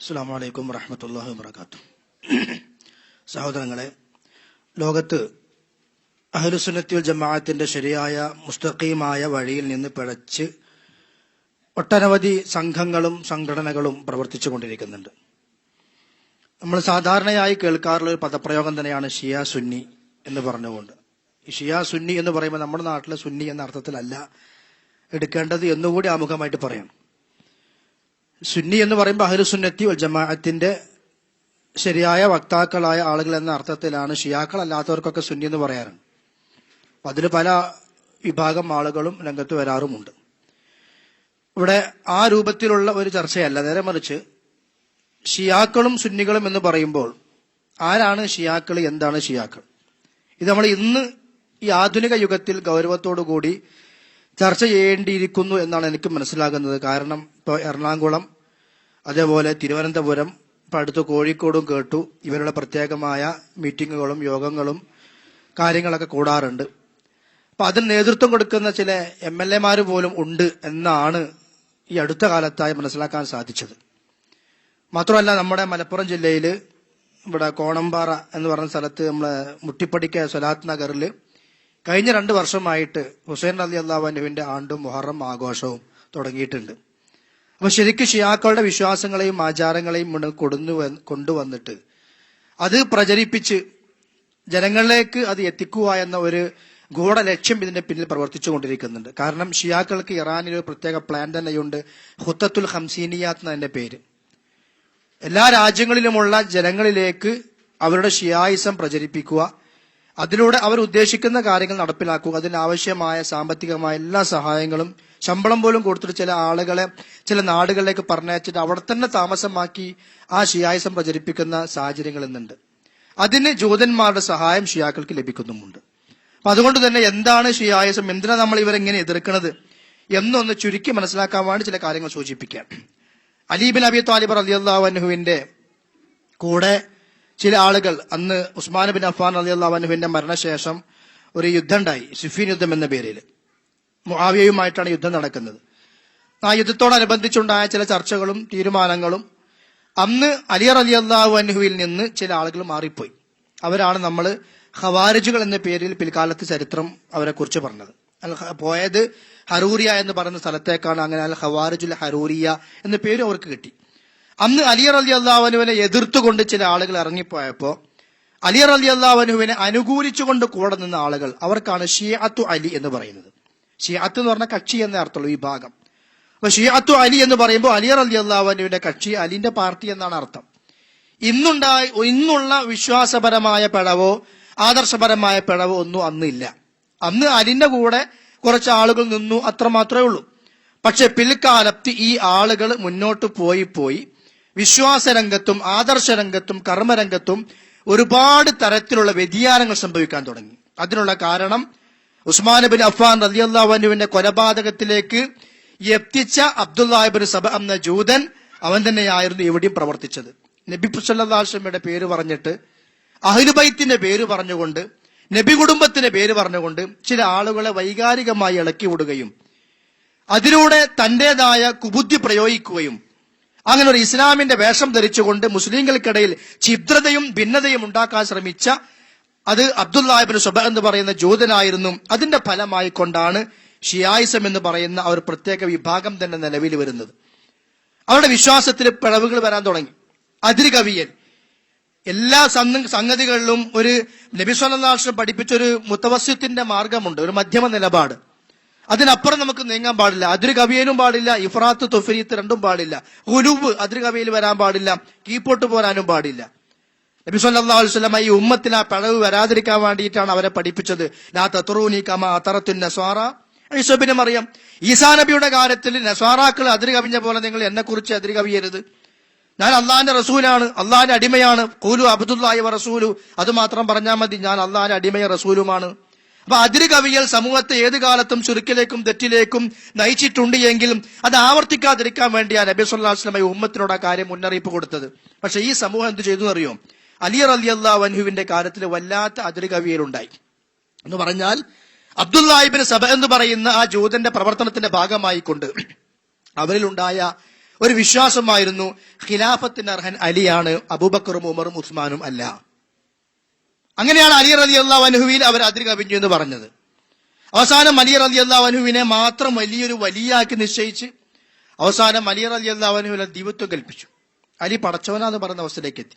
അസ്സാം വലൈക്കും വറഹമത്തല്ലാഹു വാത്തു സഹോദരങ്ങളെ ലോകത്ത് അഹ്ലുസുന്നത്തി ജമാഅത്തിന്റെ ശരിയായ മുസ്തഖീമായ വഴിയിൽ നിന്ന് പിഴച്ച് ഒട്ടനവധി സംഘങ്ങളും സംഘടനകളും പ്രവർത്തിച്ചു കൊണ്ടിരിക്കുന്നുണ്ട്. നമ്മൾ സാധാരണയായി കേൾക്കാറുള്ള ഒരു പദപ്രയോഗം തന്നെയാണ് ഷിയ സുന്നി എന്ന് പറഞ്ഞുകൊണ്ട്. ഈ ഷിയ സുന്നി എന്ന് പറയുമ്പോൾ നമ്മുടെ നാട്ടിലെ സുന്നി എന്ന അർത്ഥത്തിലല്ല എടുക്കേണ്ടത് എന്നുകൂടി ആമുഖമായിട്ട് പറയാം. സുന്നി എന്ന് പറയുമ്പോൾ അഹ്ലു സുന്നത്തി വൽ ജമാഅത്തിന്റെ ശരിയായ വക്താക്കളായ ആളുകൾ എന്ന അർത്ഥത്തിലാണ് ഷിയാക്കൾ അല്ലാത്തവർക്കൊക്കെ സുന്നി എന്ന് പറയാറുണ്ട്. അപ്പൊ അതിൽ പല വിഭാഗം ആളുകളും രംഗത്ത് വരാറുമുണ്ട്. ഇവിടെ ആ രൂപത്തിലുള്ള ഒരു ചർച്ചയല്ല. നേരെ മറിച്ച് ഷിയാക്കളും സുന്നികളും എന്ന് പറയുമ്പോൾ ആരാണ് ഷിയാക്കൾ എന്താണ് ഷിയാക്കൾ? ഇത് നമ്മൾ ഇന്ന് ഈ ആധുനിക യുഗത്തിൽ ഗൗരവത്തോടു കൂടി ചർച്ച ചെയ്യേണ്ടിയിരിക്കുന്നു എന്നാണ് എനിക്ക് മനസ്സിലാകുന്നത്. കാരണം ഇപ്പോൾ എറണാകുളം അതേപോലെ തിരുവനന്തപുരം ഇപ്പം അടുത്ത് കോഴിക്കോടും കേട്ടു. ഇവരുടെ പ്രത്യേകമായ മീറ്റിങ്ങുകളും യോഗങ്ങളും കാര്യങ്ങളൊക്കെ കൂടാറുണ്ട്. അപ്പൊ അതിന് നേതൃത്വം കൊടുക്കുന്ന ചില എം എൽ എമാർ പോലും ഉണ്ട് എന്നാണ് ഈ അടുത്ത കാലത്തായി മനസ്സിലാക്കാൻ സാധിച്ചത്. മാത്രമല്ല നമ്മുടെ മലപ്പുറം ജില്ലയിൽ ഇവിടെ കോണമ്പാറ എന്ന് പറഞ്ഞ സ്ഥലത്ത് നമ്മളെ മുട്ടിപ്പടിക്ക സ്വലാത്ത് നഗറിൽ കഴിഞ്ഞ രണ്ട് വർഷമായിട്ട് ഹുസൈൻ അലി അള്ളാഹുവിന്റെ ആണ്ടും മുഹറം ആഘോഷവും തുടങ്ങിയിട്ടുണ്ട്. അപ്പൊ ശരിക്കും ഷിയാക്കളുടെ വിശ്വാസങ്ങളെയും ആചാരങ്ങളെയും മുന്നിൽ കൊടുന്നു കൊണ്ടുവന്നിട്ട് അത് പ്രചരിപ്പിച്ച് ജനങ്ങളിലേക്ക് അത് എത്തിക്കുക എന്ന ഒരു ഗൂഢ ലക്ഷ്യം ഇതിന്റെ പിന്നിൽ പ്രവർത്തിച്ചു കൊണ്ടിരിക്കുന്നുണ്ട്. കാരണം ഷിയാക്കൾക്ക് ഇറാനിൽ ഒരു പ്രത്യേക പ്ലാൻ തന്നെയുണ്ട്. ഹുത്തത്തുൽ ഹംസീനിയാത്ത് എന്നതിന്റെ പേര്. എല്ലാ രാജ്യങ്ങളിലുമുള്ള ജനങ്ങളിലേക്ക് അവരുടെ ഷിയായിസം പ്രചരിപ്പിക്കുക. അതിലൂടെ അവർ ഉദ്ദേശിക്കുന്ന കാര്യങ്ങൾ നടപ്പിലാക്കുക. അതിനാവശ്യമായ സാമ്പത്തികമായ എല്ലാ സഹായങ്ങളും ശമ്പളം പോലും കൊടുത്തിട്ട് ചില ആളുകളെ ചില നാടുകളിലേക്ക് പറഞ്ഞയച്ചിട്ട് അവിടെ തന്നെ താമസമാക്കി ആ ഷിയായിസം പ്രചരിപ്പിക്കുന്ന സാഹചര്യങ്ങൾ ഇന്നുണ്ട്. അതിന് ജൂതന്മാരുടെ സഹായം ഷിയാക്കൾക്ക് ലഭിക്കുന്നുമുണ്ട്. അപ്പൊ അതുകൊണ്ട് തന്നെ എന്താണ് ഷിയായിസം? എന്തിനാ നമ്മൾ ഇവരെങ്ങനെ എതിർക്കുന്നത് എന്നൊന്ന് ചുരുക്കി മനസ്സിലാക്കാൻ വേണ്ടി ചില കാര്യങ്ങൾ സൂചിപ്പിക്കാം. അലീബിൻ അബി താലിബ് അലിയല്ലാവനുഹുവിന്റെ കൂടെ ചില ആളുകൾ അന്ന് ഉസ്മാൻ ബിൻ അഫ്ഫാൻ അലി അള്ളാഹുവിന്റെ മരണശേഷം ഒരു യുദ്ധം ഉണ്ടായി സിഫീൻ യുദ്ധം എന്ന പേരിൽ. മുആവിയയുമായിട്ടാണ് യുദ്ധം നടക്കുന്നത്. ആ യുദ്ധത്തോടനുബന്ധിച്ചുണ്ടായ ചില ചർച്ചകളും തീരുമാനങ്ങളും അന്ന് അലിയർ അലി അള്ളാഹു അനുഹുവിൽ നിന്ന് ചില ആളുകൾ മാറിപ്പോയി. അവരാണ് നമ്മൾ ഖവാരിജുകൾ എന്ന പേരിൽ പിൽക്കാലത്ത് ചരിത്രം അവരെ കുറിച്ച് പറഞ്ഞത് പോയത് ഹറൂറിയ എന്ന് പറയുന്ന സ്ഥലത്തേക്കാണ്. അങ്ങനെ അൽ ഖവാരിജുൽ ഹറൂറിയ എന്ന പേര് അവർക്ക് കിട്ടി. അന്ന് അലിയർ അലി അള്ളാഹുനുവിനെ എതിർത്തുകൊണ്ട് ചില ആളുകൾ ഇറങ്ങിപ്പോയപ്പോ അലിയർ അലി അള്ളാഹുനുവിനെ അനുകൂലിച്ചുകൊണ്ട് കൂടെ നിന്ന ആളുകൾ അവർക്കാണ് ഷിയാത്തു അലി എന്ന് പറയുന്നത്. ഷിയാത്ത് എന്ന് പറഞ്ഞ കക്ഷി എന്ന അർത്ഥമുള്ള വിഭാഗം. ഭാഗം അപ്പൊ ഷിയാത്തു അലി എന്ന് പറയുമ്പോൾ അലിയർ അലി അള്ളാഹുനുവിന്റെ കക്ഷി അലിന്റെ പാർട്ടി എന്നാണ് അർത്ഥം. ഇന്നുണ്ടായി ഇന്നുള്ള വിശ്വാസപരമായ പിഴവോ ആദർശപരമായ പിഴവോ ഒന്നും അന്നില്ല അന്ന് അലിന്റെ കൂടെ കുറച്ച് ആളുകൾ നിന്നു അത്ര മാത്രമേ ഉള്ളൂ. പക്ഷെ പിൽക്കാലത്ത് ഈ ആളുകൾ മുന്നോട്ട് പോയി പോയി വിശ്വാസരംഗത്തും ആദർശരംഗത്തും കർമ്മരംഗത്തും ഒരുപാട് തരത്തിലുള്ള വ്യതിയാനങ്ങൾ സംഭവിക്കാൻ തുടങ്ങി. അതിനുള്ള കാരണം ഉസ്മാൻ ബിൻ അഫ്ഫാൻ റലിയല്ലാഹുവിന്റെ കൊലപാതകത്തിലേക്ക് എത്തിച്ച അബ്ദുല്ലാഹിബിൻ സബ എന്ന ജൂതൻ അവൻ തന്നെയായിരുന്നു ഇവിടെയും പ്രവർത്തിച്ചത്. നബി സുല്ലാസ്ലമയുടെ പേര് പറഞ്ഞിട്ട് അഹിലുബൈത്തിന്റെ പേര് പറഞ്ഞുകൊണ്ട് നബി കുടുംബത്തിന്റെ പേര് പറഞ്ഞുകൊണ്ട് ചില ആളുകളെ വൈകാരികമായി ഇളക്കി വിടുകയും അതിലൂടെ തന്റേതായ കുബുദ്ധി പ്രയോഗിക്കുകയും അങ്ങനെ ഒരു ഇസ്ലാമിന്റെ വേഷം ധരിച്ചുകൊണ്ട് മുസ്ലിങ്ങൾക്കിടയിൽ ഛിദ്രതയും ഭിന്നതയും ഉണ്ടാക്കാൻ ശ്രമിച്ച അത് അബ്ദുല്ലാഹിബിൻ സുബ എന്ന് പറയുന്ന ജൂതനായിരുന്നു. അതിന്റെ ഫലമായി കൊണ്ടാണ് ഷിയായിസം എന്ന് പറയുന്ന ഒരു പ്രത്യേക വിഭാഗം തന്നെ നിലവിൽ വരുന്നത്. അവരുടെ വിശ്വാസത്തിൽ പിഴവുകൾ വരാൻ തുടങ്ങി. അതിരുകവിയൻ. എല്ലാ സംഗ- സംഗതികളിലും ഒരു നബി സ്വലാഷം പഠിപ്പിച്ചൊരു മുത്തവസ്യത്തിന്റെ മാർഗമുണ്ട്. ഒരു മധ്യമ നിലപാട്. അതിനപ്പുറം നമുക്ക് നീങ്ങാൻ പാടില്ല. അതിര് കവിയനും പാടില്ല. ഇഫ്രാത്ത് തൊഫരീത്ത് രണ്ടും പാടില്ല. ഹുലുബ് അതിര് കവിയിൽ വരാൻ പാടില്ല. കീപ്പോട്ട് പോരാനും പാടില്ല. നബി സല്ലല്ലാഹു അലൈഹി ഈ ഉമ്മത്തിൽ ആ പിഴവ് വരാതിരിക്കാൻ വേണ്ടിയിട്ടാണ് അവരെ പഠിപ്പിച്ചത്. ലാ തത്റൂനി കമാ അത്തറത്തു നസ്വാറ. ഈശോബിനെ അറിയാം ഈസാ നബിയുടെ കാര്യത്തിൽ നസ്വാറാക്കൾ അതിര് കവിഞ്ഞ പോലെ നിങ്ങൾ എന്നെ കുറിച്ച് അതിര് കവിയരുത് ഞാൻ അള്ളാഹിന്റെ റസൂലാണ് അള്ളാഹിന്റെ അടിമയാണ്. കൂലു അബ്ദുല്ലാഹി റസൂലു. അത് മാത്രം പറഞ്ഞാൽ മതി. ഞാൻ അള്ളാഹിന്റെ അടിമയും റസൂലുമാണ്. അപ്പൊ അതിര് കവിയൽ സമൂഹത്തെ ഏത് കാലത്തും ചുരുക്കിലേക്കും തെറ്റിലേക്കും നയിച്ചിട്ടുണ്ട് എങ്കിലും അത് ആവർത്തിക്കാതിരിക്കാൻ വേണ്ടിയാണ് നബി സുല്ലാസ്ലമ ഉമ്മത്തിനോട് ആ കാര്യം മുന്നറിയിപ്പ് കൊടുത്തത്. പക്ഷെ ഈ സമൂഹം എന്ത് ചെയ്തു അറിയോ അലിയർ അലി അള്ളാ വൻഹുവിന്റെ കാലത്തിൽ വല്ലാത്ത അതിര് കവിയലുണ്ടായി. എന്ന് പറഞ്ഞാൽ അബ്ദുല്ലാഹിബിന് സഭ എന്ന് പറയുന്ന ആ ജൂതന്റെ പ്രവർത്തനത്തിന്റെ ഭാഗമായിക്കൊണ്ട് അവരിലുണ്ടായ ഒരു വിശ്വാസമായിരുന്നു ഖിലാഫത്തിന് അർഹൻ അലിയാണ് അബൂബക്കറും ഉമറും ഉസ്മാനും അല്ല. അങ്ങനെയാണ് അലി റതി അള്ളാഹു അനുഹുവിൽ അവർ അതിര് കവിഞ്ഞു എന്ന് പറഞ്ഞത്. അവസാനം അലി റതി അള്ളാഹു അനുഹുവിനെ മാത്രം വലിയൊരു വലിയാക്കി നിശ്ചയിച്ച് അവസാനം അലി റതി അള്ളാഹു അനുഹുവിനെ ദൈവത്വം കൽപ്പിച്ചു. അലി പടച്ചവനാന്ന് പറയുന്ന അവസ്ഥയിലേക്ക് എത്തി.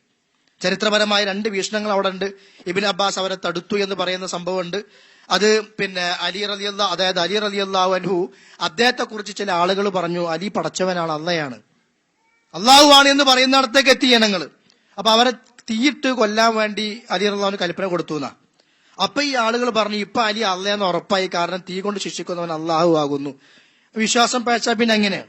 ചരിത്രപരമായ രണ്ട് വീക്ഷണങ്ങൾ അവിടെ ഉണ്ട്. ഇബിൻ അബ്ബാസ് അവരെ തടുത്തു എന്ന് പറയുന്ന സംഭവമുണ്ട് അത് പിന്നെ അലി റലി അള്ളാ അതായത് അലി റലി അള്ളാഹു അൻഹു അദ്ദേഹത്തെ കുറിച്ച് ചില ആളുകൾ പറഞ്ഞു അലി പടച്ചവനാണ് അള്ളയാണ്. അള്ളാഹു ആണ് എന്ന് പറയുന്നിടത്തേക്ക് എത്തി ജനങ്ങൾ അപ്പൊ അവരെ തീയിട്ട് കൊല്ലാൻ വേണ്ടി അലി അള്ളാഹുവിന് കൽപ്പന കൊടുത്തു എന്നാ. അപ്പൊ ഈ ആളുകൾ പറഞ്ഞു ഇപ്പൊ അലി അള്ളയെന്ന് ഉറപ്പായി കാരണം തീ കൊണ്ട് ശിക്ഷിക്കുന്നവൻ അള്ളാഹു ആകുന്നു. വിശ്വാസം പേച്ച പിന്നെ എങ്ങനെയാണ്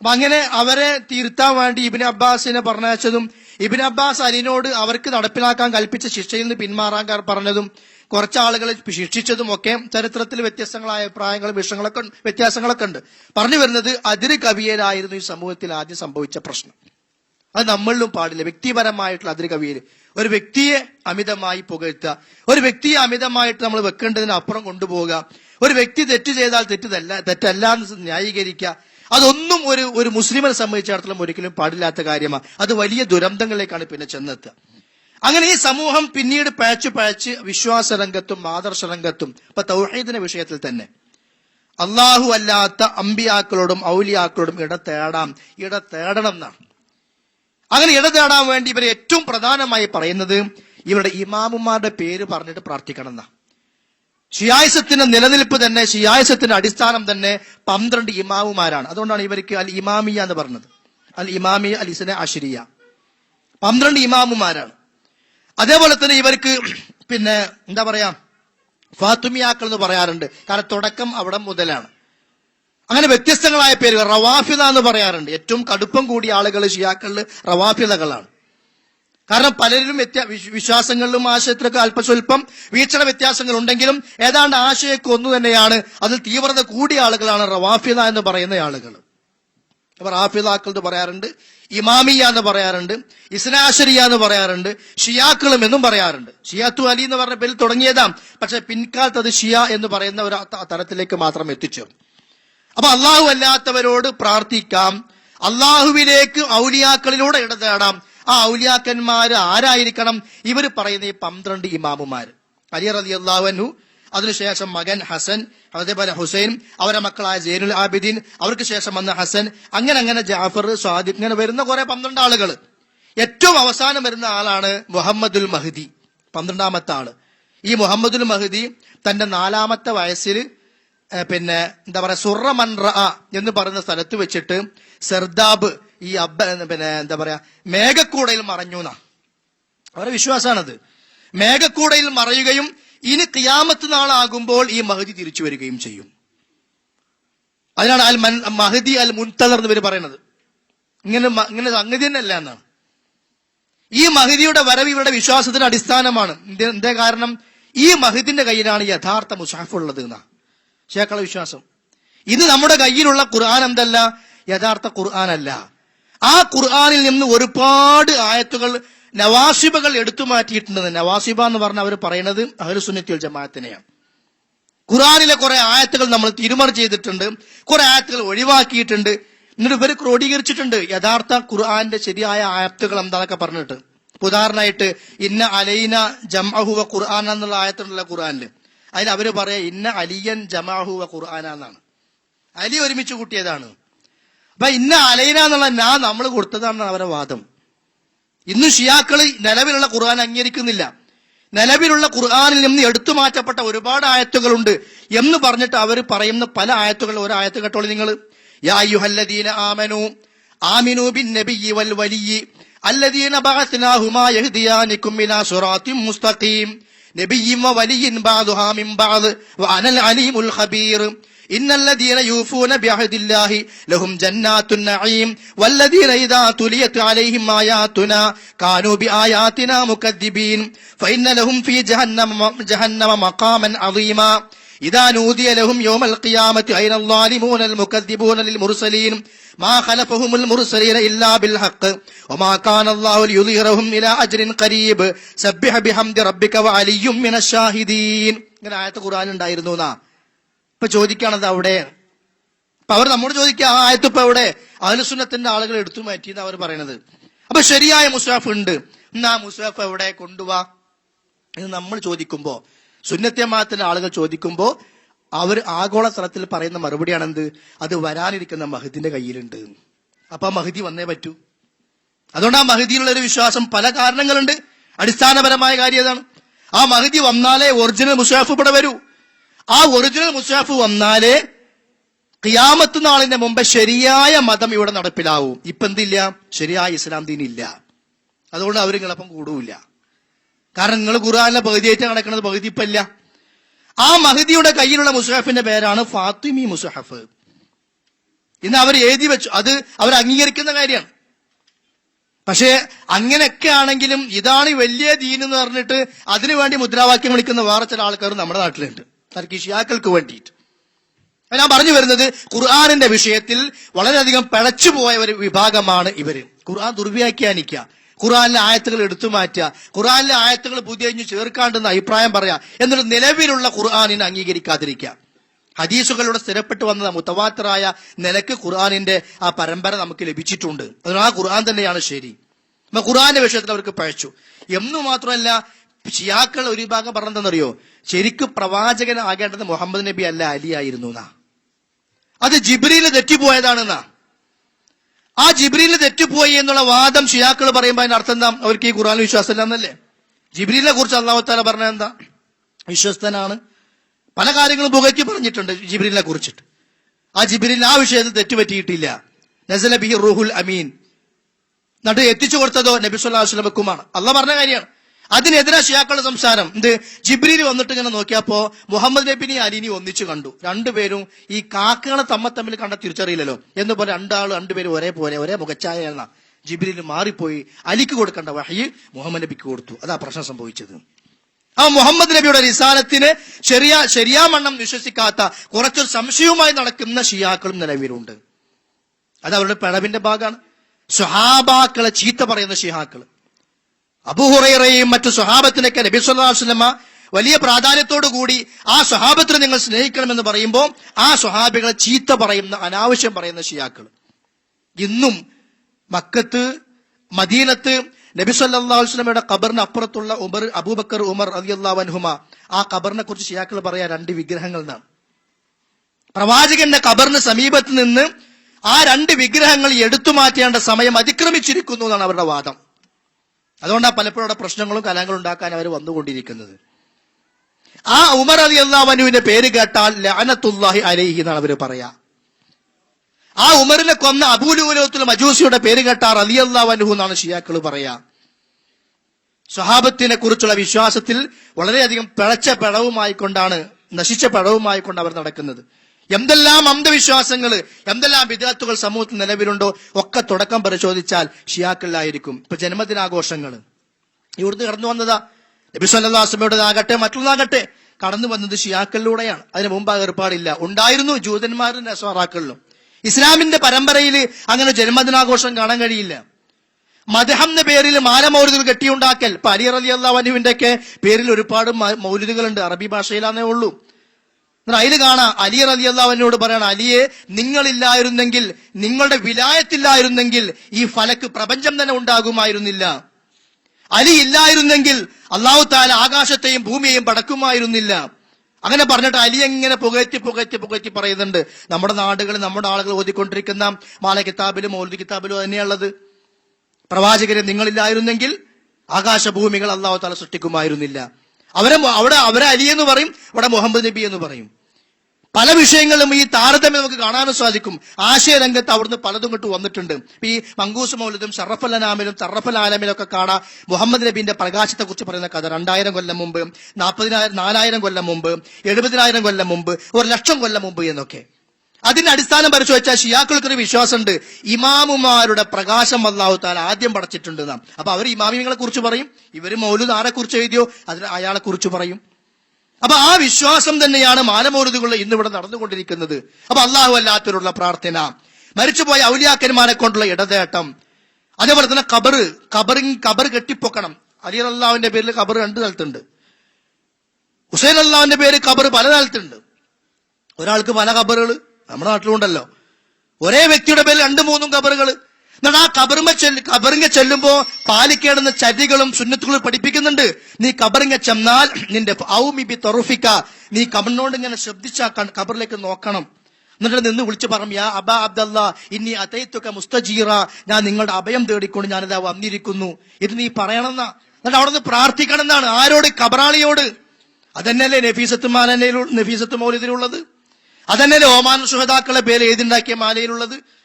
അപ്പൊ അങ്ങനെ അവരെ തീർത്താൻ വേണ്ടി ഇബിൻ അബ്ബാസിനെ പറഞ്ഞയച്ചതും ഇബിൻ അബ്ബാസ് അലിനോട് അവർക്ക് നടപ്പിലാക്കാൻ കൽപ്പിച്ച ശിക്ഷയിൽ നിന്ന് പിന്മാറാൻ പറഞ്ഞതും കുറച്ച് ആളുകളെ ശിക്ഷിച്ചതും ഒക്കെ ചരിത്രത്തിൽ വ്യത്യസ്തങ്ങളായ അഭിപ്രായങ്ങളും വിഷയങ്ങളൊക്കെ വ്യത്യാസങ്ങളൊക്കെ ഉണ്ട്. പറഞ്ഞു വരുന്നത് അതിര് കവിയലായിരുന്നു ഈ സമൂഹത്തിൽ ആദ്യം സംഭവിച്ച പ്രശ്നം. അത് നമ്മളിലും പാടില്ല. വ്യക്തിപരമായിട്ടുള്ള അതിര് കവിയിൽ ഒരു വ്യക്തിയെ അമിതമായി പുകഴ്ത്തുക. ഒരു വ്യക്തിയെ അമിതമായിട്ട് നമ്മൾ വെക്കേണ്ടതിന് അപ്പുറം കൊണ്ടുപോകുക ഒരു വ്യക്തി തെറ്റ് ചെയ്താൽ തെറ്റല്ല തെറ്റല്ല എന്ന് ന്യായീകരിക്കുക. അതൊന്നും ഒരു ഒരു മുസ്ലിമിനെ സംബന്ധിച്ചിടത്തോളം ഒരിക്കലും പാടില്ലാത്ത കാര്യമാണ്. അത് വലിയ ദുരന്തങ്ങളിലേക്കാണ് പിന്നെ ചെന്നെത്തുക. അങ്ങനെ ഈ സമൂഹം പിന്നീട് പഴച്ചു പഴച്ച് വിശ്വാസ രംഗത്തും ആദർശ രംഗത്തും ഇപ്പൊ തൗഹീദിന്റെ വിഷയത്തിൽ തന്നെ. അള്ളാഹു അല്ലാത്ത അമ്പിയാക്കളോടും ഔലിയാക്കളോടും ഇട തേടാം ഇട തേടണം എന്നാണ്. അങ്ങനെ ഇട തേടാൻ വേണ്ടി ഇവരെ ഏറ്റവും പ്രധാനമായി പറയുന്നത് ഇവരുടെ ഇമാമുമാരുടെ പേര് പറഞ്ഞിട്ട് പ്രാർത്ഥിക്കണം എന്നാ. ഷിയായസത്തിന്റെ നിലനിൽപ്പ് തന്നെ ഷിയായസത്തിന്റെ അടിസ്ഥാനം തന്നെ പന്ത്രണ്ട് ഇമാമുമാരാണ്. അതുകൊണ്ടാണ് ഇവർക്ക് അൽ ഇമാമിയ എന്ന് പറഞ്ഞത്. അൽ ഇമാമിയ അൽ ഇസന അഷിരിയ പന്ത്രണ്ട് ഇമാമുമാരാണ്. അതേപോലെ തന്നെ ഇവർക്ക് പിന്നെ എന്താ പറയാ ഫാത്തുമിയാക്കൾ എന്ന് പറയാറുണ്ട്. കാരണം തുടക്കം അവിടെ മുതലാണ്. അങ്ങനെ വ്യത്യസ്തങ്ങളായ പേരുകൾ. റവാഫിദ എന്ന് പറയാറുണ്ട്. ഏറ്റവും കടുപ്പം കൂടിയ ആളുകൾ ഷിയാക്കളിൽ റവാഫിദകളാണ്. കാരണം പലരിലും വ്യത്യാ വിശ്വാസങ്ങളിലും ആശയത്തിലൊക്കെ അല്പസ്വല്പം വീക്ഷണ വ്യത്യാസങ്ങൾ ഉണ്ടെങ്കിലും ഏതാണ്ട് ആശയൊക്കെ ഒന്നു തന്നെയാണ് അതിൽ തീവ്രത കൂടിയ ആളുകളാണ് റവാഫിദ എന്ന് പറയുന്ന ആളുകൾ. അപ്പൊ റാഫിദാക്കൾ എന്ന് പറയാറുണ്ട് ഇമാമിയ എന്ന് പറയാറുണ്ട് ഇസ്നാശരിയ എന്ന് പറയാറുണ്ട് ഷിയാക്കളും എന്നും പറയാറുണ്ട്. ഷിയാത്തു അലി എന്ന് പറഞ്ഞ പേരിൽ തുടങ്ങിയതാം. പക്ഷെ പിൻകാലത്ത് അത് ഷിയ എന്ന് പറയുന്ന ഒരു തരത്തിലേക്ക് മാത്രം എത്തിച്ചേർന്നു. അപ്പൊ അള്ളാഹു അല്ലാത്തവരോട് പ്രാർത്ഥിക്കാം. അള്ളാഹുവിലേക്ക് ഔലിയാക്കളിലൂടെ ഇടതേടാം ആ ഔലിയാക്കന്മാര് ആരായിരിക്കണം? ഇവർ പറയുന്ന ഈ പന്ത്രണ്ട് ഇമാമുമാര്. അലി റതി അള്ളാഹുനു അതിനുശേഷം മകൻ ഹസൻ അതേപോലെ ഹുസൈൻ അവരെ മക്കളായ ജൈനുൽ ആബിദീൻ അവർക്ക് ശേഷം വന്ന ഹസൻ അങ്ങനെ അങ്ങനെ ജാഫർ സ്വാദി ഇങ്ങനെ വരുന്ന കുറെ പന്ത്രണ്ട് ആളുകൾ ഏറ്റവും അവസാനം വരുന്ന ആളാണ് മുഹമ്മദുൽ മഹദി പന്ത്രണ്ടാമത്തെ ആൾ. ഈ മുഹമ്മദുൽ മഹദി തന്റെ നാലാമത്തെ വയസ്സിൽ പിന്നെ എന്താ പറയാ സുറമൻറ എന്ന് പറയുന്ന സ്ഥലത്ത് വെച്ചിട്ട് സെർദാബ് ഈ അബ്ബ പിന്നെ എന്താ പറയാ മേഘക്കൂടയിൽ മറഞ്ഞു എന്നാ. അവരുടെ വിശ്വാസമാണത്. മേഘക്കൂടയിൽ മറയുകയും ഇനി കിയാമത്ത് നാളാകുമ്പോൾ ഈ മഹദി തിരിച്ചു വരികയും ചെയ്യും. അതിനാണ് അൽ മൻ മഹദി അൽ മുൻതദർ എന്ന് പേര് പറയുന്നത്. ഇങ്ങനെ ഇങ്ങനെ സംഗതി തന്നെ അല്ല എന്നാണ്. ഈ മഹദിയുടെ വരവ് ഇവരുടെ വിശ്വാസത്തിന്റെ അടിസ്ഥാനമാണ്. എന്ത് കാരണം? ഈ മഹദിന്റെ കയ്യിലാണ് യഥാർത്ഥ മുസാഫ് ഉള്ളത് എന്നാ. ഷേക്കള വിശ്വാസം. ഇത് നമ്മുടെ കയ്യിലുള്ള ഖുർആൻ എന്തല്ല? യഥാർത്ഥ ഖുർആൻ അല്ല. ആ ഖുർആനിൽ നിന്ന് ഒരുപാട് ആയത്തുകൾ നവാസിബകൾ എടുത്തു മാറ്റിയിട്ടുണ്ട്. നവാസിബ എന്ന് പറഞ്ഞ അവർ പറയുന്നത് അഹലുസുന്നത്തിൽ ജമാഅത്തിനെയാണ്. ഖുറാനിലെ കുറെ ആയത്തുകൾ നമ്മൾ തിരുമറി ചെയ്തിട്ടുണ്ട്. കുറെ ആയത്തുകൾ ഒഴിവാക്കിയിട്ടുണ്ട്. എന്നിട്ട് ഇവർ ക്രോഡീകരിച്ചിട്ടുണ്ട്. യഥാർത്ഥ ഖുർആാന്റെ ശരിയായ ആയത്തുകൾ എന്താണെന്നൊക്കെ പറഞ്ഞിട്ട്. ഉദാഹരണമായിട്ട് ഇന്ന അലൈന ജംഅഹുവ ഖുർആൻ എന്നുള്ള ആയത്തുണ്ടല്ലോ ഖുർആനിൽ. അതിൽ അവർ പറയാ ഇന്ന അലിയൻ ജമാഹു വ ഖുർആന എന്നാണ്. അലി ഒരുമിച്ച് കൂട്ടിയതാണ്. അപ്പൊ ഇന്ന അലൈന എന്നുള്ള നാ നമ്മൾ കൊടുത്തതാണ് അവരുടെ വാദം. ഇന്ന് ഷിയാക്കൾ നിലവിലുള്ള ഖുർആൻ അംഗീകരിക്കുന്നില്ല. നിലവിലുള്ള ഖുർആാനിൽ നിന്ന് എടുത്തു മാറ്റപ്പെട്ട ഒരുപാട് ആയത്തുകളുണ്ട് എന്ന് പറഞ്ഞിട്ട് അവർ പറയുന്ന പല ആയത്തുകൾ ഒരു ആയത്ത് കേട്ടോളൂ നിങ്ങൾ യായുഹല്ലദീന ആമനു ആമിനു ബിൻ നബിയി വൽ വലിയി അല്ലദീന ബഅത്നാഹുമാ യഹ്ദിയാനിക്കും ഇലാ സിറാത്തിൻ മുസ്തഖീം. نبي وولي بعضها من بعض وأنا العليم الخبير إن الذين يوفون بعهد الله لهم جنات النعيم والذين إذا تليت عليهم آياتنا كانوا بآياتنا مكذبين فإن لهم في جهنم جهنم مقاما عظيما إذا نودي لهم يوم القيامة أين الظالمون المكذبون للمرسلين മാ മുർസലീന ഇല്ലാ ബിൽ ഹഖ് വമാ കാന അല്ലാഹു ഇലാ ഖരീബ്. ബിഹംദി റബ്ബിക ഖുർആൻ ഉണ്ടായിരുന്നു എന്നാ ഇപ്പൊ അവിടെ. അപ്പൊ അവർ നമ്മോട് ചോദിക്കുക ആ ആയത്ത് ഇപ്പൊ എവിടെ? അഹ്ലുസുന്നത്തിന്റെ ആളുകൾ എടുത്തു മാറ്റിയെന്ന് അവർ പറയണത്. അപ്പൊ ശരിയായ മുസ്വാഫ് ഉണ്ട്. എന്നാ മുസ്വാഫ് എവിടെ? കൊണ്ടുവാ. എന്ന് നമ്മൾ ചോദിക്കുമ്പോ സുന്നത്യമാത്തിന്റെ ആളുകൾ ചോദിക്കുമ്പോൾ അവർ ആഗോള തലത്തിൽ പറയുന്ന മറുപടിയാണ് എന്ത് അത് വരാനിരിക്കുന്ന മഹദിന്റെ കയ്യിലുണ്ട്. അപ്പൊ ആ മഹദി വന്നേ പറ്റൂ. അതുകൊണ്ട് ആ മഹദിയിലുള്ള ഒരു വിശ്വാസം പല കാരണങ്ങളുണ്ട്. അടിസ്ഥാനപരമായ കാര്യം അതാണ് ആ മഹദി വന്നാലേ ഒറിജിനൽ മുസാഫ് ഇവിടെ വരൂ. ആ ഒറിജിനൽ മുസാഫ് വന്നാലേ കിയാമത്ത് നാളിന്റെ മുമ്പ് ശരിയായ മതം ഇവിടെ നടപ്പിലാവും. ഇപ്പൊ എന്തില്ല? ശരിയായ ഇസ്ലാം ദീൻ ഇല്ല അതുകൊണ്ട് അവർ നിങ്ങളപ്പം കൂടൂല കാരണം നിങ്ങൾ ഖുർആാനിലെ പകുതിയായിട്ട് നടക്കുന്നത് പകുതി ഇപ്പല്ല. ആ മഹദിയുടെ കയ്യിലുള്ള മുസഹഫിന്റെ പേരാണ് ഫാത്തിമി മുസഹഫ്. ഇന്ന് അവർ എഴുതി വെച്ചു. അത് അവർ അംഗീകരിക്കുന്ന കാര്യമാണ്. പക്ഷേ അങ്ങനെയൊക്കെ ആണെങ്കിലും ഇതാണ് വലിയ ദീൻ എന്ന് പറഞ്ഞിട്ട് അതിനുവേണ്ടി മുദ്രാവാക്യം വിളിക്കുന്ന വേറെ ചില ആൾക്കാർ നമ്മുടെ നാട്ടിലുണ്ട്. തർക്കിഷിയാക്കൾക്ക് വേണ്ടിയിട്ട്. ഞാൻ പറഞ്ഞു വരുന്നത് ഖുർആാനിന്റെ വിഷയത്തിൽ വളരെയധികം പിഴച്ചുപോയ ഒരു വിഭാഗമാണ് ഇവർ. ഖുർആൻ ദുർവ്യാഖ്യാനിക്കുക. ഖുർആാനിലെ ആയത്തുകൾ എടുത്തു മാറ്റുക ഖുറാനിലെ ആയത്തുകൾ പുതിയ ചേർക്കാണ്ടെന്ന് അഭിപ്രായം പറയാ എന്നിട്ട് നിലവിലുള്ള ഖുർആാനിനെ അംഗീകരിക്കാതിരിക്കുക. ഹദീസുകളിലൂടെ സ്ഥിരപ്പെട്ടു വന്ന മുത്തവാത്തറായ നിലയ്ക്ക് ഖുർആാനിന്റെ ആ പരമ്പര നമുക്ക് ലഭിച്ചിട്ടുണ്ട്. അതുകൊണ്ട് ആ ഖുർആൻ തന്നെയാണ് ശരി. അപ്പൊ ഖുർആാന്റെ വിഷയത്തിൽ അവർക്ക് പഴച്ചു. എന്നു മാത്രമല്ല ഷിയാക്കൾ ഒരു ഭാഗം പറഞ്ഞതെന്നറിയോ? ശരിക്കും പ്രവാചകനാകേണ്ടത് മുഹമ്മദ് നബി അല്ല അലി ആയിരുന്നു എന്നാ. അത് ജിബ്രിയിൽ തെറ്റിപ്പോയതാണെന്നാ. ആ ജിബ്രീൽ തെറ്റുപോയി എന്നുള്ള വാദം ഷിയാക്കൾ പറയുമ്പോൾ അതിന്റെ അർത്ഥം എന്താ? അവർക്ക് ഈ ഖുറാൻ വിശ്വാസമില്ല എന്നല്ലേ? ജിബ്രീലിനെ കുറിച്ച് അള്ളാഹുത്താല പറഞ്ഞ എന്താ? വിശ്വസ്തനാണ്. പല കാര്യങ്ങളും പുകയ്ക്ക് പറഞ്ഞിട്ടുണ്ട് ജിബ്രീലിനെ കുറിച്ചിട്ട്. ആ ജിബ്രീലിന് ആ വിഷയത്തിൽ തെറ്റുപറ്റിയിട്ടില്ല. നസല ബി റൂഹുൽ അമീൻ. എന്നിട്ട് എത്തിച്ചു കൊടുത്തതോ നബി സ്വല്ലാ വസ്ലമക്കുമാണ് അള്ള പറഞ്ഞ കാര്യമാണ്. അതിനെതിരെ ഷിയാക്കളുടെ സംസാരം. എന്ത് ജിബ്രീൽ വന്നിട്ട് ഇങ്ങനെ നോക്കിയപ്പോ മുഹമ്മദ് നബിനി അലിനി ഒന്നിച്ചു കണ്ടു. രണ്ടുപേരും ഈ കാക്കകളെ തമ്മ തമ്മിൽ കണ്ട തിരിച്ചറിയില്ലല്ലോ. എന്ന് പോലെ രണ്ടാൾ രണ്ടുപേരും ഒരേപോലെ ഒരേ മുഖച്ചായ എന്ന ജിബ്രീൽ മാറിപ്പോയി അലിക്ക് കൊടുക്കേണ്ട വഹി മുഹമ്മദ് നബിക്ക് കൊടുത്തു. അതാ പ്രശ്നം സംഭവിച്ചത്. ആ മുഹമ്മദ് നബിയുടെ റിസാലത്തിന് ശരിയാ ശരിയാമണ്ണം വിശ്വസിക്കാത്ത കുറച്ചൊരു സംശയവുമായി നടക്കുന്ന ഷിയാക്കളും നിലവിലുണ്ട്. അത് അവരുടെ പിഴവിന്റെ ഭാഗമാണ്. സുഹാബാക്കളെ ചീത്ത പറയുന്ന ഷിഹാക്കൾ അബുഹുറയും മറ്റു സ്വഹാബത്തിനൊക്കെ നബി സല്ലല്ലാഹു അലൈഹി വസല്ലമ വലിയ പ്രാധാന്യത്തോടു കൂടി ആ സ്വഹാബത്തിനെ നിങ്ങൾ സ്നേഹിക്കണമെന്ന് പറയുമ്പോൾ ആ സ്വഹാബികളെ ചീത്ത പറയുന്ന അനാവശ്യം പറയുന്ന ഷിയാക്കൾ. ഇന്നും മക്കത്ത് മദീനത്ത് നബി സല്ലല്ലാഹു അലൈഹി വസല്ലമയുടെ ഖബറിന് അപ്പുറത്തുള്ള ഉമർ അബൂബക്കർ ഉമർ റളിയല്ലാഹു അൻഹുമ. ആ ഖബറിനെ കുറിച്ച് ഷിയാക്കൾ പറയാ രണ്ട് വിഗ്രഹങ്ങൾ എന്നാണ് പ്രവാചകന്റെ ഖബറിന് സമീപത്ത് നിന്ന് ആ രണ്ട് വിഗ്രഹങ്ങൾ എടുത്തു മാറ്റേണ്ട സമയം അതിക്രമിച്ചിരിക്കുന്നു എന്നാണ് അവരുടെ വാദം. അതുകൊണ്ടാണ് പലപ്പോഴും അവിടെ പ്രശ്നങ്ങളും കലങ്ങളും ഉണ്ടാക്കാൻ അവർ വന്നുകൊണ്ടിരിക്കുന്നത്. ആ ഉമർ അലി അള്ളാഹുവിന്റെ പേര് കേട്ടാൽ ലഅനത്തുല്ലാഹി അലൈഹി എന്നാണ് അവർ പറയാ. ആ ഉമറിനെ കൊന്ന അബൂലുലോത്തുൽ മജൂസിയുടെ പേര് കേട്ടാൽ അലി അള്ളാഹു എന്നാണ് ഷിയാക്കൾ പറയാ. സ്വഹാബത്തിനെ കുറിച്ചുള്ള വിശ്വാസത്തിൽ വളരെയധികം പിഴച്ച പിഴവുമായിക്കൊണ്ടാണ് നശിച്ച പിഴവുമായിക്കൊണ്ട് അവർ നടക്കുന്നത്. എന്തെല്ലാം അന്ധവിശ്വാസങ്ങൾ എന്തെല്ലാം വിദ്യാർത്ഥികൾ സമൂഹത്തിൽ നിലവിലുണ്ടോ ഒക്കെ തുടക്കം പരിശോധിച്ചാൽ ഷിയാക്കളിലായിരിക്കും. ഇപ്പൊ ജന്മദിനാഘോഷങ്ങൾ ഇവിടുന്ന് കടന്നു വന്നതാ. നബി സല്ലാസ്മയുടേതാകട്ടെ മറ്റുള്ളതാകട്ടെ കടന്നു വന്നത് ഷിയാക്കളിലൂടെയാണ്. അതിന് മുമ്പ് ഏർപ്പാടില്ല. ഉണ്ടായിരുന്നു ജൂതന്മാരും നസ്വാറാക്കളിലും. ഇസ്ലാമിന്റെ പരമ്പരയിൽ അങ്ങനെ ജന്മദിനാഘോഷം കാണാൻ കഴിയില്ല. മദഹം എന്ന പേരിൽ മാലമൗലിദുകൾ കെട്ടിയുണ്ടാക്കൽ. ഇപ്പൊ അലി അള്ളാഹ് അള്ളാഹുവിന്റെ ഒക്കെ പേരിൽ ഒരുപാട് മ- മൗലിദുകളുണ്ട്. അറബി ഭാഷയിലാന്നേ ഉള്ളൂ. എന്നാൽ അതിൽ കാണാം അലി അലി അള്ളാഹുവിനോട് പറയണം അലിയെ നിങ്ങളില്ലായിരുന്നെങ്കിൽ നിങ്ങളുടെ വിലായത്തില്ലായിരുന്നെങ്കിൽ ഈ ഫലക്ക് പ്രപഞ്ചം തന്നെ ഉണ്ടാകുമായിരുന്നില്ല. അലി ഇല്ലായിരുന്നെങ്കിൽ അള്ളാഹു താല ആകാശത്തെയും ഭൂമിയെയും പടക്കുമായിരുന്നില്ല. അങ്ങനെ പറഞ്ഞിട്ട് അലി എങ്ങനെ പുകയറ്റി പുകയറ്റി പുകയറ്റി പറയുന്നുണ്ട്. നമ്മുടെ നാടുകളിൽ നമ്മുടെ ആളുകൾ ഓതിക്കൊണ്ടിരിക്കുന്ന മാല കിതാബിലും ഓലി കിതാബിലും തന്നെയുള്ളത് പ്രവാചകരെ നിങ്ങളില്ലായിരുന്നെങ്കിൽ ആകാശഭൂമികൾ അള്ളാഹു താല സൃഷ്ടിക്കുമായിരുന്നില്ല. അവരെ അവിടെ അവരെ അലി എന്ന് പറയും ഇവിടെ മുഹമ്മദ് നബി എന്ന് പറയും. പല വിഷയങ്ങളിലും ഈ താരതമ്യം നമുക്ക് കാണാനും സാധിക്കും. ആശയരംഗത്ത് അവിടുന്ന് പലതും ഇങ്ങോട്ട് വന്നിട്ടുണ്ട്. ഈ മങ്കൂസ് മൗലതും ഷറഫൽ അനാമിലും തറഫൽ ആലമിലും ഒക്കെ കാണാം മുഹമ്മദ് നബീന്റെ പ്രകാശത്തെ കുറിച്ച് പറയുന്ന കഥ. രണ്ടായിരം കൊല്ലം മുമ്പ് നാൽപ്പതിനായിരം നാലായിരം കൊല്ലം മുമ്പ് എഴുപതിനായിരം കൊല്ലം മുമ്പ് ഒരു ലക്ഷം കൊല്ലം മുമ്പ് എന്നൊക്കെ. അതിന്റെ അടിസ്ഥാനം പരിശോധിച്ചാൽ ഷിയാക്കൾക്കൊരു വിശ്വാസമുണ്ട്. ഇമാമുമാരുടെ പ്രകാശം അള്ളാഹു ആദ്യം പടച്ചിട്ടുണ്ട് നാം അപ്പൊ അവർ ഇമാമിങ്ങളെ കുറിച്ച് പറയും ഇവർ മൗലൂദ് ആരെ കുറിച്ച് എഴുതിയോ അതിന് അയാളെ കുറിച്ച് പറയും. അപ്പൊ ആ വിശ്വാസം തന്നെയാണ് മാനമൗലതുകളിൽ ഇന്ന് ഇവിടെ നടന്നുകൊണ്ടിരിക്കുന്നത്. അപ്പൊ അള്ളാഹു അല്ലാത്തവരുള്ള പ്രാർത്ഥന. മരിച്ചുപോയ ഔലിയാക്കന്മാരെ കൊണ്ടുള്ള ഇടതേട്ടം. അതേപോലെ തന്നെ കബർ കബറി കബർ കെട്ടിപ്പൊക്കണം. അലി അള്ളാഹുവിന്റെ പേരിൽ കബർ രണ്ട് സ്ഥലത്തുണ്ട് ഹുസൈൻ അള്ളാഹുവിന്റെ പേര് കബർ പല സ്ഥലത്തുണ്ട് ഒരാൾക്ക് പല കബറുകൾ നമ്മുടെ നാട്ടിലുണ്ടല്ലോ. ഒരേ വ്യക്തിയുടെ പേരിൽ രണ്ടു മൂന്നും കബറുകൾ. എന്നാൽ ആ കബറുമ ചെല്ല് കബറിങ്ങ ചെല്ലുമ്പോ പാലിക്കേണ്ടുന്ന ചരികളും സുന്നത്തുകളും പഠിപ്പിക്കുന്നുണ്ട്. നീ കബറിങ്ങ ചെന്നാൽ നിന്റെ ഔമിബി തൊറുഫിക്ക നീ കബറിനോട് ഇങ്ങനെ ശ്രദ്ധിച്ചാ കബറിലേക്ക് നോക്കണം. എന്നിട്ട് നിന്ന് വിളിച്ചു പറഞ്ഞു യാ അബാ അബ്ദല്ല ഇനി അതേത്തൊക്കെ മുസ്തജീറ ഞാൻ നിങ്ങളുടെ അഭയം തേടിക്കൊണ്ട് ഞാനിതാ വന്നിരിക്കുന്നു. ഇത് നീ പറയണമെന്നാ. എന്നിട്ട് അവിടെ നിന്ന് പ്രാർത്ഥിക്കണം എന്നാണ് ആരോട്? കബറാളിയോട്. അതന്നെയല്ലേ നഫീസത്ത് മാലനയിൽ നഫീസത്ത് മൗലിദിലുള്ളത് അതന്നെയല്ലേ ഓമാൻ സുഹതാക്കളെ പേര് എഴുതിണ്ടാക്കിയ മാലയിലുള്ളത്?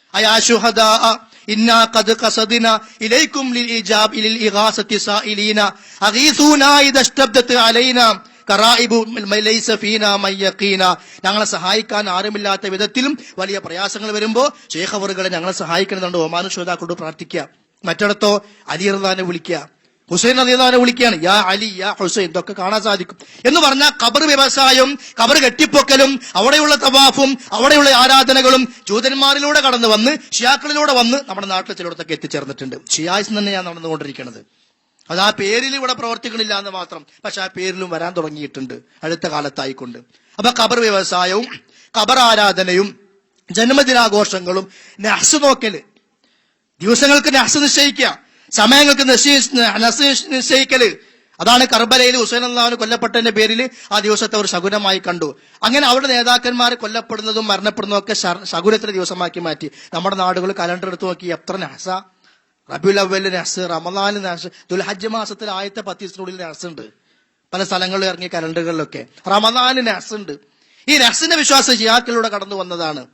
ഞങ്ങളെ സഹായിക്കാൻ ആരുമില്ലാത്ത വിധത്തിലും വലിയ പ്രയാസങ്ങൾ വരുമ്പോ ശേഖവറുകളെ ഞങ്ങളെ സഹായിക്കണമെന്നുണ്ട്. ശ്രോതാക്കളോട് പ്രാർത്ഥിക്കുക. മറ്റിടത്തോ അലി റഹ്ലാനെ വിളിക്കുക. ഹുസൈൻ അതിനെ വിളിക്കുകയാണ് യാ അലി യാ ഹുസൈൻ ഇതൊക്കെ കാണാൻ സാധിക്കും. എന്ന് പറഞ്ഞാൽ കബർ വ്യവസായം കബർ കെട്ടിപ്പൊക്കലും അവിടെയുള്ള തവാഫും അവിടെയുള്ള ആരാധനകളും ജൂതന്മാരിലൂടെ കടന്നു വന്ന് ഷിയാക്കളിലൂടെ വന്ന് നമ്മുടെ നാട്ടിൽ ചിലയിടത്തൊക്കെ എത്തിച്ചേർന്നിട്ടുണ്ട്. ഷിയാസ് തന്നെയാണ് നടന്നുകൊണ്ടിരിക്കുന്നത് അത് ആ പേരിൽ ഇവിടെ പ്രവർത്തിക്കണില്ല എന്ന് മാത്രം പക്ഷെ ആ പേരിലും വരാൻ തുടങ്ങിയിട്ടുണ്ട് അടുത്ത കാലത്തായിക്കൊണ്ട്. അപ്പൊ കബർ വ്യവസായവും കബർ ആരാധനയും ജന്മദിനാഘോഷങ്ങളും നഹ്സ് നോക്കൽ. ദിവസങ്ങൾക്ക് നഹ്സ് നിശ്ചയിക്കുക. സമയങ്ങൾക്ക് നിശ്ചയിക്കൽ. അതാണ് കർബലയിൽ ഹുസൈൻ അള്ളാഹുന് കൊല്ലപ്പെട്ടതിന്റെ പേരിൽ ആ ദിവസത്തെ ഒരു ശകുനമായി കണ്ടു. അങ്ങനെ അവരുടെ നേതാക്കന്മാർ കൊല്ലപ്പെടുന്നതും മരണപ്പെടുന്നതും ഒക്കെ ശകുനത്തിന്റെ ദിവസമാക്കി മാറ്റി. നമ്മുടെ നാടുകൾ കലണ്ടർ എടുത്ത് നോക്കി എത്ര നഹസ. റബിയുൽ അവൽ നഹസ് റമദാൻ നഹസ് ദുൽഹജ്ജ് മാസത്തിൽ ആദ്യത്തെ പത്ത് ദിവസത്തിനുള്ളിൽ നഹസ് ഉണ്ട് പല സ്ഥലങ്ങളിൽ ഇറങ്ങിയ കലണ്ടറുകളിലൊക്കെ. റമദാൻ നഹസ് ഉണ്ട് ഈ നഹസിന്റെ വിശ്വാസം ഷിയാക്കളിലൂടെ കടന്നു വന്നതാണ്.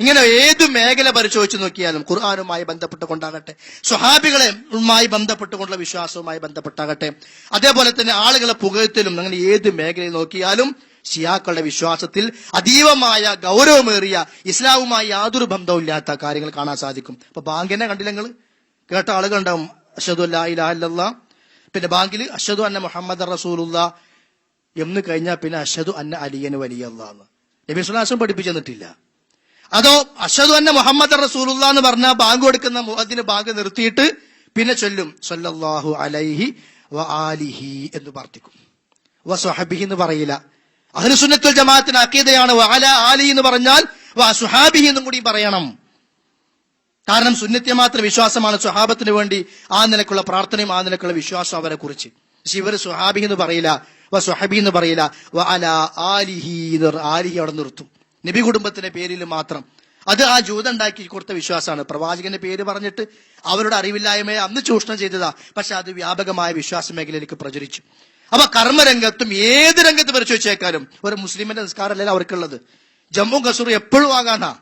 ഇങ്ങനെ ഏത് മേഖല പരിശോധിച്ച് നോക്കിയാലും ഖുർആാനുമായി ബന്ധപ്പെട്ടുകൊണ്ടാകട്ടെ സ്വഹാബികളുമായി ബന്ധപ്പെട്ടുകൊണ്ടുള്ള വിശ്വാസവുമായി ബന്ധപ്പെട്ടാകട്ടെ അതേപോലെ തന്നെ ആളുകളെ പുകഴ്ത്തലും അങ്ങനെ ഏത് മേഖലയിൽ നോക്കിയാലും ഷിയാക്കളുടെ വിശ്വാസത്തിൽ അതീവമായ ഗൗരവമേറിയ ഇസ്ലാമുമായി യാതൊരു ബന്ധവുമില്ലാത്ത കാര്യങ്ങൾ കാണാൻ സാധിക്കും. അപ്പൊ ബാങ്കിനെ കണ്ടില്ല നിങ്ങൾ കേട്ട ആളുകളുണ്ടാവും അഷദു അല്ലാ പിന്നെ ബാങ്കിൽ അഷദു അന്ന മുഹമ്മദ് റസൂലുള്ള. എന്ന് കഴിഞ്ഞാൽ പിന്നെ അഷദു അന്ന അലിയൻ വലിയ നബി സുലാസം പഠിപ്പിച്ചു തന്നിട്ടില്ല. അതോ അഷദു അന്ന മുഹമ്മദ് റസൂലുള്ള എന്ന് പറഞ്ഞ ബാങ്ക് കൊടുക്കുന്ന മുഖത്തിന് ബാങ്ക് നിർത്തിയിട്ട് പിന്നെ ചൊല്ലും സൊല്ലാഹു അലൈഹി വ ആലിഹി എന്ന് പ്രാർത്ഥിക്കും. വ സുഹബിഹി എന്ന് പറയില്ല. അഹ്ലുസുന്നത്തുൽ ജമാഅത്തിന് അക്കീദയാണ് വ അല ആലി എന്ന് പറഞ്ഞാൽ വ സുഹാബിഹി എന്നും കൂടി പറയണം. കാരണം സുന്നത്തെ മാത്രം വിശ്വാസമാണ് സുഹാബത്തിന് വേണ്ടി ആ നിലക്കുള്ള പ്രാർത്ഥനയും ആ നിലക്കുള്ള വിശ്വാസം അവരെ കുറിച്ച്. പക്ഷെ ഇവർ സുഹാബി എന്ന് പറയില്ല വ സുഹബി എന്ന് പറയില്ല വ അല ആലിഹി ആലിഹി അവിടെ നിർത്തും. നബി കുടുംബത്തിന്റെ പേരിൽ മാത്രം. അത് ആ ജൂത ഉണ്ടാക്കി കൊടുത്ത വിശ്വാസമാണ്. പ്രവാചകന്റെ പേര് പറഞ്ഞിട്ട് അവരുടെ അറിവില്ലായ്മയെ അന്ന് ചൂഷണം ചെയ്തതാ. പക്ഷെ അത് വ്യാപകമായ വിശ്വാസ മേഖലയിലേക്ക് പ്രചരിച്ചു. അപ്പൊ കർമ്മരംഗത്തും ഏത് രംഗത്ത് പരിശോധിച്ചേക്കാലും ഒരു മുസ്ലിമിന്റെ നിസ്കാരമല്ല അവർക്കുള്ളത്. ജമ്മു കസൂർ എപ്പോഴും ആകാനാ.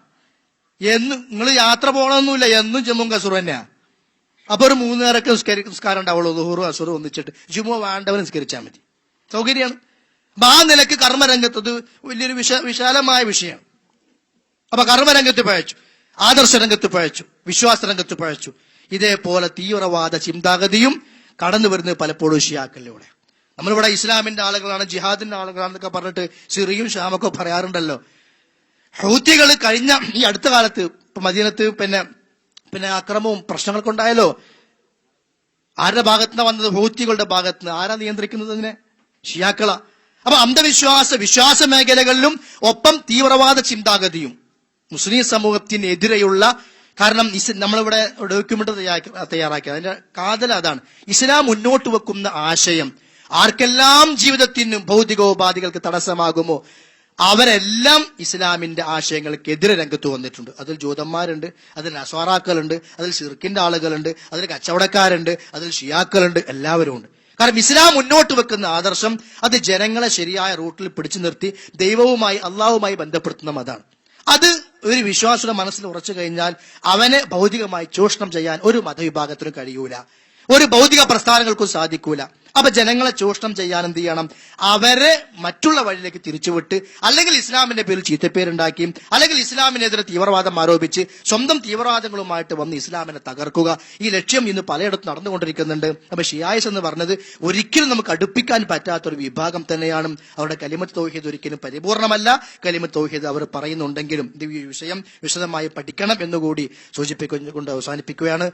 എന്ന് നിങ്ങൾ യാത്ര പോകണമെന്നില്ല എന്നും ജമ്മു കസൂർ തന്നെയാ. അപ്പൊ ഒരു മൂന്ന് നേരൊക്കെ നിസ്കാരം ഉണ്ടാവുള്ളൂ. ദുഹൂറും അസുറും ഒന്നിച്ചിട്ട്. ജുമു വേണ്ടവർ നിസ്കരിച്ചാൽ മതി. സൗകര്യമാണ്. അപ്പൊ ആ നിലയ്ക്ക് കർമ്മരംഗത്ത് ഇത് വലിയൊരു വിശ വിശാലമായ വിഷയം. അപ്പൊ കർമ്മരംഗത്ത് പഴച്ചു ആദർശ രംഗത്ത് പഴച്ചു വിശ്വാസ രംഗത്ത് പഴച്ചു ഇതേപോലെ തീവ്രവാദ ചിന്താഗതിയും കടന്നു വരുന്നത് പലപ്പോഴും ഷിയാക്കളിലൂടെ. നമ്മളിവിടെ ഇസ്ലാമിന്റെ ആളുകളാണ് ജിഹാദിന്റെ ആളുകളാണെന്നൊക്കെ പറഞ്ഞിട്ട് സിറിയും ഷാമൊക്കെ പറയാറുണ്ടല്ലോ. ഹൗത്തികൾ കഴിഞ്ഞ ഈ അടുത്ത കാലത്ത് മദീനത്ത് പിന്നെ പിന്നെ അക്രമവും പ്രശ്നങ്ങളൊക്കെ ഉണ്ടായല്ലോ. ആരുടെ ഭാഗത്തുനിന്ന് വന്നത്? ഹൗത്തികളുടെ ഭാഗത്തുനിന്ന്. ആരാ നിയന്ത്രിക്കുന്നത് അതിനെ? ഷിയാക്കള. അപ്പൊ അന്ധവിശ്വാസ വിശ്വാസ മേഖലകളിലും ഒപ്പം തീവ്രവാദ ചിന്താഗതിയും മുസ്ലിം സമൂഹത്തിനെതിരെയുള്ള കാരണം നമ്മളിവിടെ ഡോക്യുമെന്റ് തയ്യാറാക്കി. അതിന്റെ കാതൽ അതാണ്. ഇസ്ലാം മുന്നോട്ട് വെക്കുന്ന ആശയം ആർക്കെല്ലാം ജീവിതത്തിനും ഭൗതികോപാധികൾക്ക് തടസ്സമാകുമോ? അവരെല്ലാം ഇസ്ലാമിന്റെ ആശയങ്ങൾക്കെതിരെ രംഗത്ത് വന്നിട്ടുണ്ട്. അതിൽ ജൂതന്മാരുണ്ട് അതിൽ അസ്വാറാക്കളുണ്ട് അതിൽ ഷിർക്കിന്റെ ആളുകളുണ്ട് അതിൽ കച്ചവടക്കാരുണ്ട് അതിൽ ഷിയാക്കളുണ്ട് എല്ലാവരും ഉണ്ട് കാരണം ഇസ്ലാം മുന്നോട്ട് വെക്കുന്ന ആദർശം അത് ജനങ്ങളെ ശരിയായ റൂട്ടിൽ പിടിച്ചു നിർത്തി ദൈവവുമായി അള്ളാഹുമായി ബന്ധപ്പെടുത്തുന്ന മതാണ് അത് ഒരു വിശ്വാസിയുടെ മനസ്സിൽ ഉറച്ചു കഴിഞ്ഞാൽ അവനെ ഭൗതികമായി ചൂഷണം ചെയ്യാൻ ഒരു മതവിഭാഗത്തിനും കഴിയൂല. ഒരു ഭൗതിക പ്രസ്ഥാനങ്ങൾക്കും സാധിക്കൂല. അപ്പൊ ജനങ്ങളെ ചൂഷണം ചെയ്യാൻ എന്ത് ചെയ്യണം? അവരെ മറ്റുള്ള വഴിയിലേക്ക് തിരിച്ചുവിട്ട് അല്ലെങ്കിൽ ഇസ്ലാമിന്റെ പേരിൽ ചീത്തപ്പേരുണ്ടാക്കി അല്ലെങ്കിൽ ഇസ്ലാമിനെതിരെ തീവ്രവാദം ആരോപിച്ച് സ്വന്തം തീവ്രവാദങ്ങളുമായിട്ട് വന്ന് ഇസ്ലാമിനെ തകർക്കുക. ഈ ലക്ഷ്യം ഇന്ന് പലയിടത്തും നടന്നുകൊണ്ടിരിക്കുന്നുണ്ട്. അപ്പൊ ഷിയായിസ് എന്ന് പറഞ്ഞത് ഒരിക്കലും നമുക്ക് അടുപ്പിക്കാൻ പറ്റാത്ത ഒരു വിഭാഗം തന്നെയാണ്. അവരുടെ കലിമത്ത് തൗഹീദ് ഒരിക്കലും പരിപൂർണമല്ല. കലിമത്ത് തൗഹീദ് അവർ പറയുന്നുണ്ടെങ്കിലും ഇത് ഈ വിഷയം വിശദമായി പഠിക്കണം എന്നുകൂടി സൂചിപ്പിക്കൊണ്ട് അവസാനിപ്പിക്കുകയാണ്.